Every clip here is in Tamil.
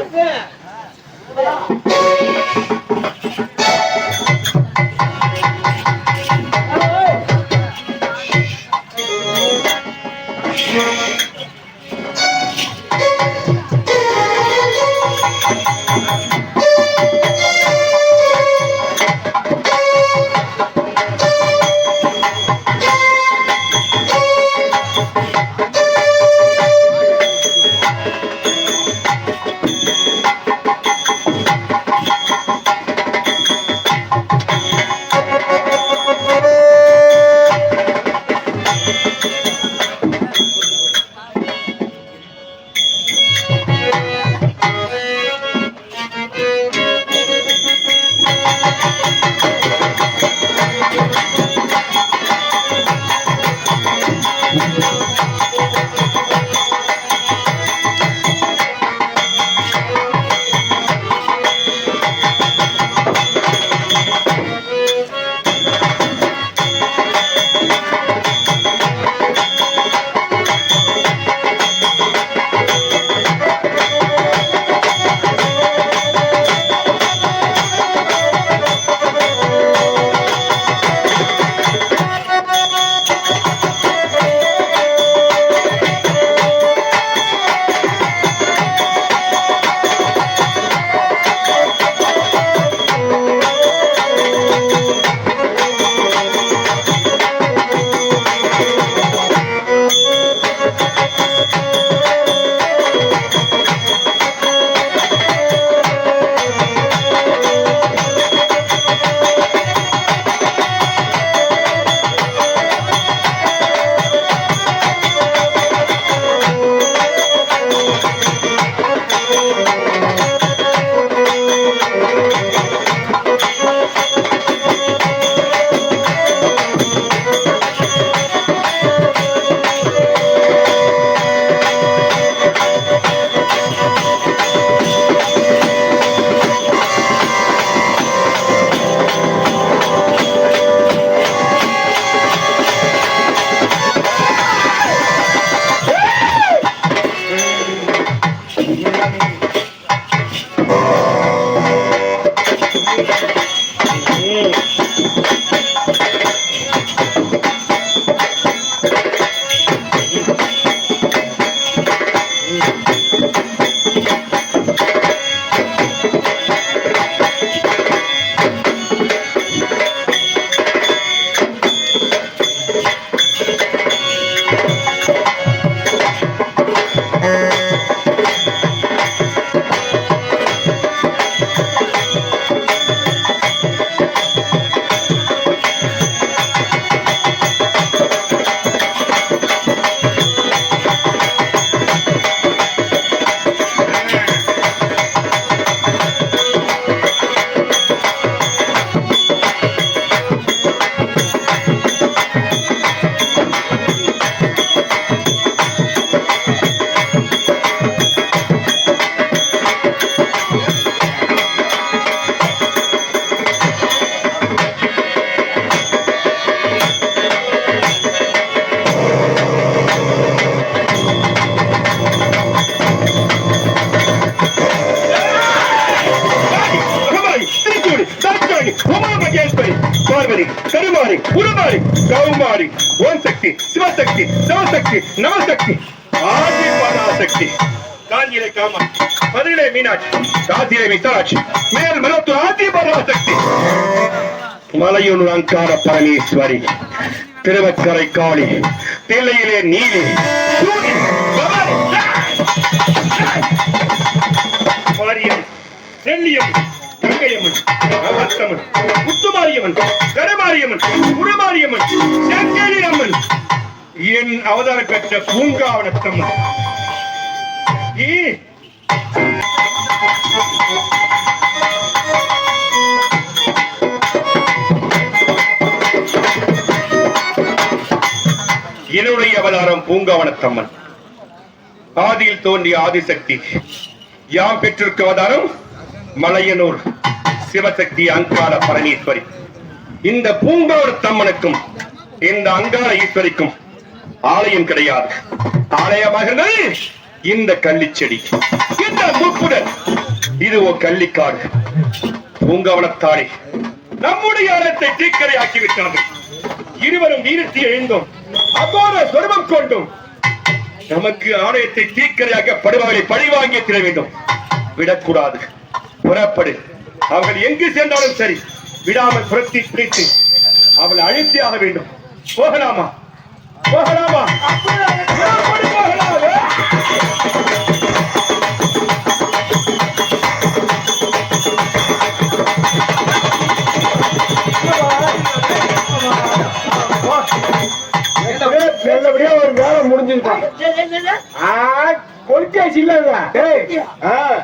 போட்டு Música ನಾಗೇಶ್ವರಿ பார்வதி கருமாரி உருமாரி கௌமாரி ஓம் சக்தி சிவசக்தி சிவசக்தி நவசக்தி ஆதி காஞ்சிலே காமா பதிலே மீனாட்சி காதிலே விசாலாட்சி மேல் மனத்து ஆதி மலையுள் அங்கார பரமேஸ்வரி திருவக்கரை காளி தில்லையிலே நீலி மாரியம் மாரியம்மன் செல்லியம்மன் கங்கையம்மன் அவத்தம்மன் முத்துமாரியம்மன் கரமாரியம்மன் குடமாரியம்மன் செங்கேலி அம்மன் என் அவதாரம் பெற்ற பூங்காவனத்தம்மன். ஈ, என்னுடைய அவதாரம் பூங்காவனத்தம்மன். ஆதியில் தோன்றிய ஆதிசக்தி யாம் பெற்றிருக்க அவதாரம்? மலையனூர் சிவசக்தி அங்காள பரமேஸ்வரி. இந்த பூங்காவனத்தம்மனுக்கும் இந்த அங்காள ஈஸ்வரிக்கும் ஆலயம் கிடையாது. ஆலயமாக இந்த கள்ளிச்செடி இந்த முப்புடன். இது ஓ கள்ளிக்காடு. பூங்காவனத்தாளே நம்முடைய ஆலயத்தை தீக்கரையாக்கி ஆக்கிவிட்டார்கள் இருவரும் வீரத்தை எழுந்தோம். அபார சொருபம் கொண்டும். நமக்கு ஆலயத்தை தீக்கரையாக படுபவர்களை பழிவாங்கிய திர வேண்டும். விடக்கூடாது. புறப்படு. அவர்கள் எங்கு சென்றாலும் சரி விடாமல் புரட்டி பிடித்து அவளை ஆக வேண்டும். போகலாமா? போகலாமா? போகலாமா.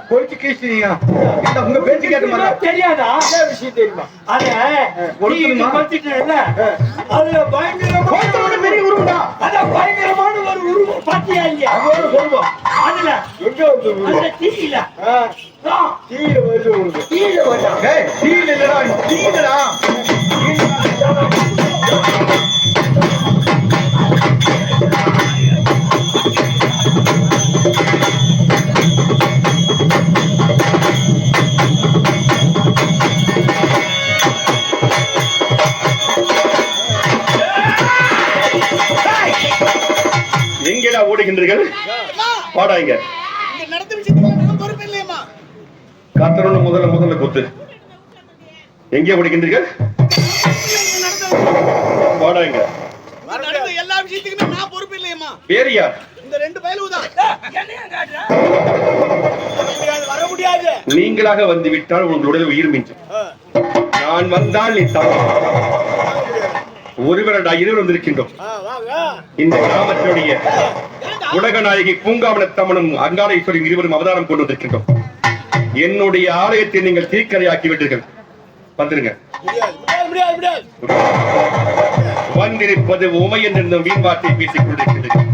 கொலிச்சு கீழ்ச்சிங்க உங்க பேச்சு கேட்ட மாதிரி? தெரியாதா? விஷயம் தெரியுமா? அத? கொடுத்துட்டேன்ல அதுல பயங்கரமான பெரிய உருவடா அத பயங்கரமான ஒரு உருவம் பாத்தியா இல்லையா அதோட சொல்லுவோம் அதுல. எங்க வந்து அந்த உருவம் தீயில. கீழே வருது உருவம். தீயில ஏய் கீழே இல்லடா கீழடா பாடுகின்றீர்கள் பாடாங்க கத்தரோட முதல்ல முதல்ல குத்து. எங்கே படிக்கின்றீர்கள் பாடாங்க எல்லா விஷயத்துக்குமே நான் பொறுப்பு இல்லையம்மா வேறு யார்? இந்த ரெண்டு பயலுவு தான் வர முடியாது நீங்களாக வந்து விட்டால் உங்களுடைய உயிர் மிஞ்சும். நான் வந்தால் நீ தவறு ஒருவரடா இருவர் வந்திருக்கின்றோம். இந்த கிராமத்தினுடைய உலகநாயகி பூங்காவனத்தம்மனும் அங்காளேஸ்வரியும் இருவரும் அவதாரம் கொண்டு வந்திருக்கின்றோம். என்னுடைய ஆலயத்தை நீங்கள் தீக்கரையாக்கி விட்டீர்கள். வந்துருங்க. வந்திருப்பது உமை என்றிருந்த வீண் வார்த்தை பேசிக் கொண்டிருக்கிறது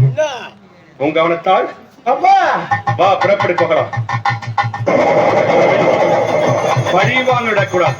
உங்க கவனத்தால்? வா புறப்படு போகலாம். பழிவாங்க விடக்கூடாது.